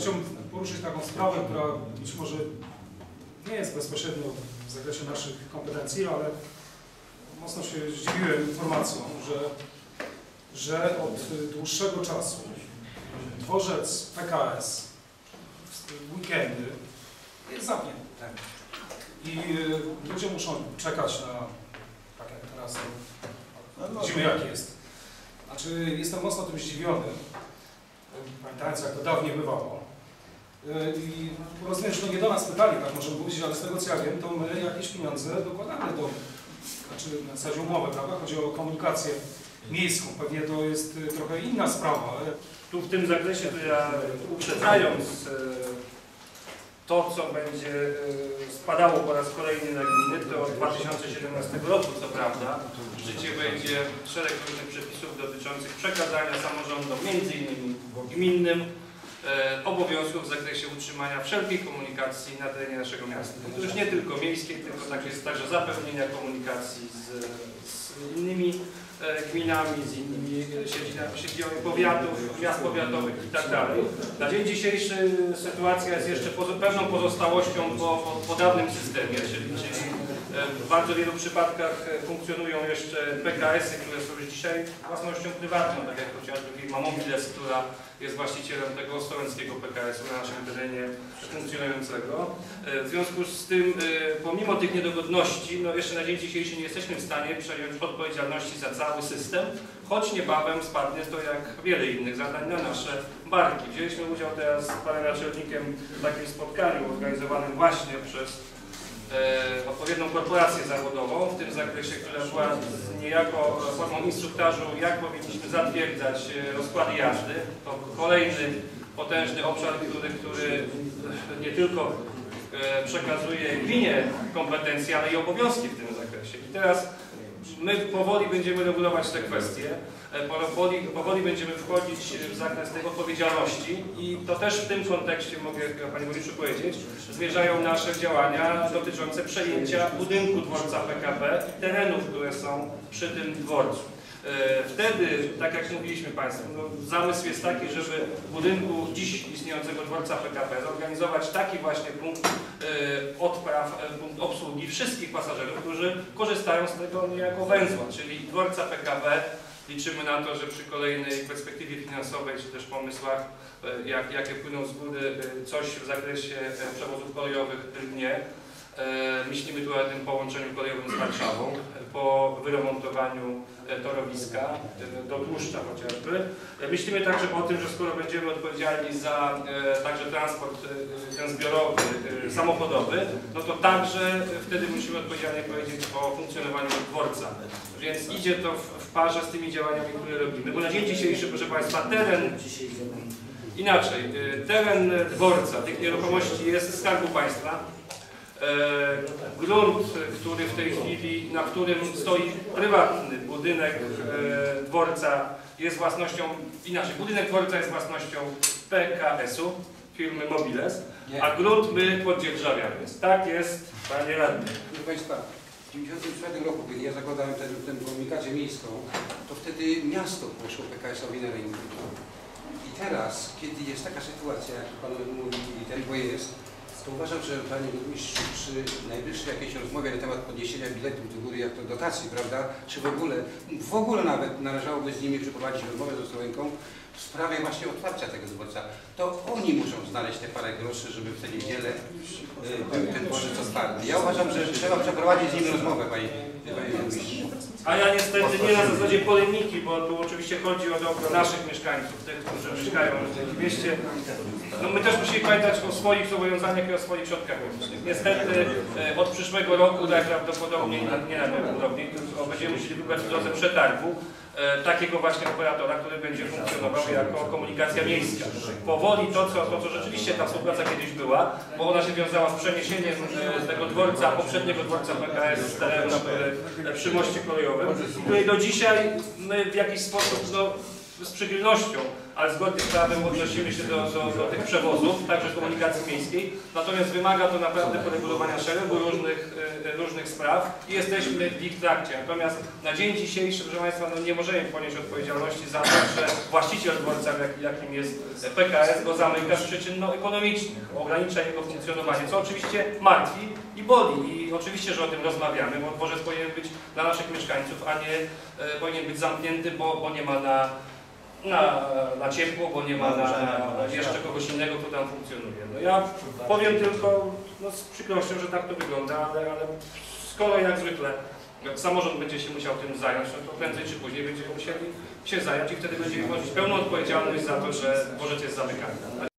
chciałbym poruszyć taką sprawę, która być może nie jest bezpośrednio w zakresie naszych kompetencji, ale mocno się zdziwiłem informacją, że, że od dłuższego czasu dworzec PKS w weekendy jest zamknięty. I y, ludzie muszą czekać na, tak jak teraz, No, widzimy jak jest. Znaczy, jestem mocno tym zdziwiony, pamiętając jak to dawniej bywało. Y, I rozumiem, że to nie do nas pytali, tak możemy powiedzieć, ale z tego co ja wiem, to my jakieś pieniądze dokładamy do, znaczy na zasadzie umowę, prawda? Chodzi o komunikację miejską. Pewnie to jest y, trochę inna sprawa, ale Tu w tym zakresie, to ja uprzedzając e, to, co będzie e, spadało po raz kolejny na gminy, to od 2017 roku, co prawda, w życie wejdzie szereg różnych przepisów dotyczących przekazania samorządom, między innymi gminnym, e, obowiązków w zakresie utrzymania wszelkiej komunikacji na terenie naszego miasta. To już nie tylko miejskiej, tylko tak jest także zapewnienia komunikacji z, z innymi e, gminami, z innymi e, siedzibami, powiatów, miast powiatowych i tak. Na dzień dzisiejszy sytuacja jest jeszcze pewną pozostałością po, po, po dawnym systemie, czyli, czyli e, w bardzo wielu przypadkach e, funkcjonują jeszcze PKS-y, które są już dzisiaj własnością prywatną, tak jak chociażby firma Mobiles, która jest właścicielem tego ostrołęckiego PKS-u na naszym terenie funkcjonującego. E, W związku z tym, e, pomimo tych niedogodności, no jeszcze na dzień dzisiejszy nie jesteśmy w stanie przejąć odpowiedzialności za cały system, choć niebawem spadnie to jak wiele innych zadań na nasze barki. Wzięliśmy udział teraz z panem naczelnikiem w takim spotkaniu organizowanym właśnie przez odpowiednią korporację zawodową w tym zakresie, która była niejako formą instruktażu, jak powinniśmy zatwierdzać e, rozkłady jazdy. To kolejny potężny obszar, który, który nie tylko e, przekazuje gminie kompetencje, ale i obowiązki w tym zakresie. I teraz my powoli będziemy regulować te kwestie, e, powoli, powoli będziemy wchodzić w zakres tej odpowiedzialności i to też w tym kontekście, mogę Panie Burmistrzu powiedzieć, zmierzają nasze działania dotyczące przejęcia budynku dworca PKP i terenów, które są przy tym dworcu. E, Wtedy, tak jak mówiliśmy Państwu, no, zamysł jest taki, żeby w budynku dziś istniejącego dworca PKP zorganizować taki właśnie punkt e, odpraw, e, punkt obsługi wszystkich pasażerów, którzy korzystają z tego niejako węzła, czyli dworca PKP. Liczymy na to, że przy kolejnej perspektywie finansowej, czy też pomysłach, e, jak, jakie płyną z góry, e, coś w zakresie e, przewozów kolejowych drgnie. E, Myślimy tu o tym połączeniu kolejowym z Warszawą, po wyremontowaniu e, torowiska e, do Tłuszcza chociażby. Myślimy także o tym, że skoro będziemy odpowiedzialni za także transport ten zbiorowy, samochodowy, no to także wtedy musimy odpowiedzialnie powiedzieć o funkcjonowaniu dworca. Więc idzie to w, parze z tymi działaniami, które robimy. Bo na dzień dzisiejszy, proszę Państwa, teren Inaczej, teren dworca, tych nieruchomości jest Skarbu Państwa. E, Grunt, który w tej chwili, na którym stoi prywatny budynek e, dworca jest własnością, inaczej, budynek dworca jest własnością PKS-u, firmy Mobiles, a grunt my podzierżawiamy. Tak jest, Panie Radny. Proszę Państwa, w 1994 roku, kiedy ja zakładałem tę tę komunikację miejską, to wtedy miasto poszło PKS-owi na rynku. I teraz, kiedy jest taka sytuacja, jak Pan mówi, i tempo jest, to uważam, że Panie Burmistrzu przy najbliższej jakiejś rozmowie na temat podniesienia biletów do góry, jak to dotacji, prawda, czy w ogóle, w ogóle nawet należałoby z nimi przeprowadzić rozmowę z Ostrołęką w sprawie właśnie otwarcia tego dworca. To oni muszą znaleźć te parę groszy, żeby w tę niedzielę y, był ten dworzec otwarty. Ja uważam, że trzeba przeprowadzić z nimi rozmowę, Panie, panie Burmistrzu. A ja niestety nie na zasadzie polemiki, bo tu oczywiście chodzi o dobro naszych mieszkańców, tych, którzy mieszkają w mieście. No my też musimy pamiętać o swoich zobowiązaniach i o swoich środkach wewnętrznych. Niestety e, od przyszłego roku najprawdopodobniej, nie- nie najprawdopodobniej, będziemy musieli wybrać w drodze przetargu e, takiego właśnie operatora, który będzie funkcjonował jako komunikacja miejska. Powoli to, co, to, co rzeczywiście ta współpraca kiedyś była, bo ona się wiązała z przeniesieniem e, tego dworca, poprzedniego dworca PKS z terenu e, przy moście kolejowym, której do dzisiaj w jakiś sposób no, z przychylnością, ale zgodnie z prawem odnosimy się do, do, do tych przewozów, także komunikacji miejskiej. Natomiast wymaga to naprawdę poregulowania szeregu różnych, e, różnych spraw i jesteśmy w ich trakcie. Natomiast na dzień dzisiejszy, proszę Państwa, no nie możemy ponieść odpowiedzialności za to, że właściciel dworca, jak- jakim jest PKS, go zamyka z przyczyn no, ekonomicznych, ogranicza jego funkcjonowanie, co oczywiście martwi i boli. I oczywiście, że o tym rozmawiamy, bo dworzec powinien być dla naszych mieszkańców, a nie e, powinien być zamknięty, bo, bo nie ma na, na, na ciepło, bo nie ma na, na jeszcze kogoś innego, kto tam funkcjonuje. No ja powiem tylko no, z przykrością, że tak to wygląda, ale, ale skoro jak zwykle samorząd będzie się musiał tym zająć, no to prędzej czy później będziemy musieli się zająć i wtedy będziemy ponosić pełną odpowiedzialność za to, że dworzec jest zamykany.